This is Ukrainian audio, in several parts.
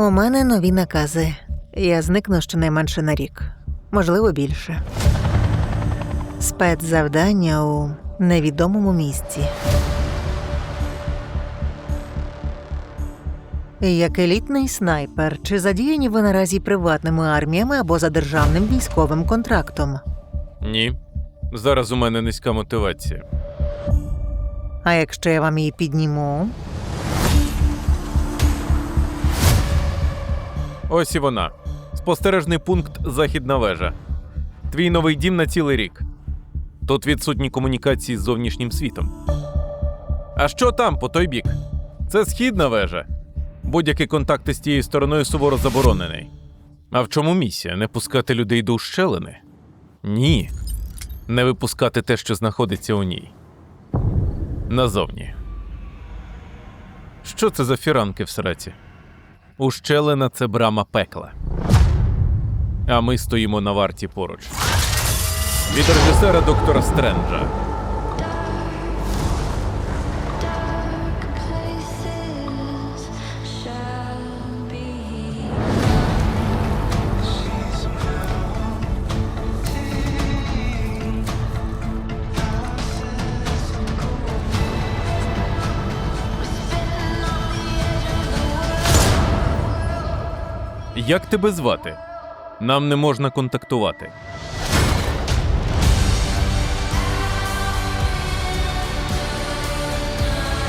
У мене нові накази. Я зникну щонайменше на рік, можливо, більше. Спецзавдання у невідомому місці. Як елітний снайпер, чи задіяні ви наразі приватними арміями або за державним військовим контрактом? Ні. Зараз у мене низька мотивація. А якщо я вам її підніму? Ось і вона. Спостережний пункт Західна вежа. Твій новий дім на цілий рік. Тут відсутні комунікації з зовнішнім світом. А що там, по той бік? Це східна вежа. Будь-який контакт із тією стороною суворо заборонений. А в чому місія? Не пускати людей до ущелини? Ні. Не випускати те, що знаходиться у ній. Назовні. Що це за фіранки в сраці? Ущелина це брама пекла. А ми стоїмо на варті поруч. Від режисера доктора Стренджа. Як тебе звати? Нам не можна контактувати.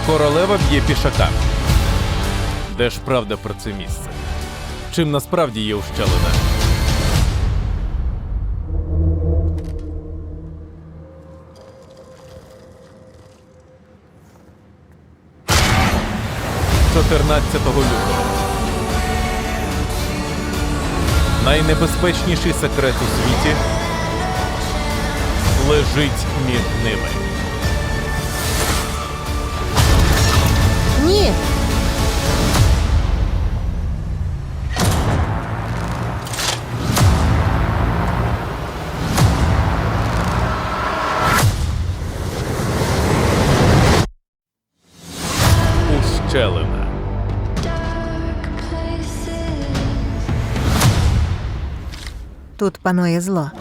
Королева б'є пішака. Де ж правда про це місце? Чим насправді є ущелина? Чотирнадцятого лютого. Найнебезпечніший секрет у світі лежить між ними. Ні. Ущелина. Тут панує зло.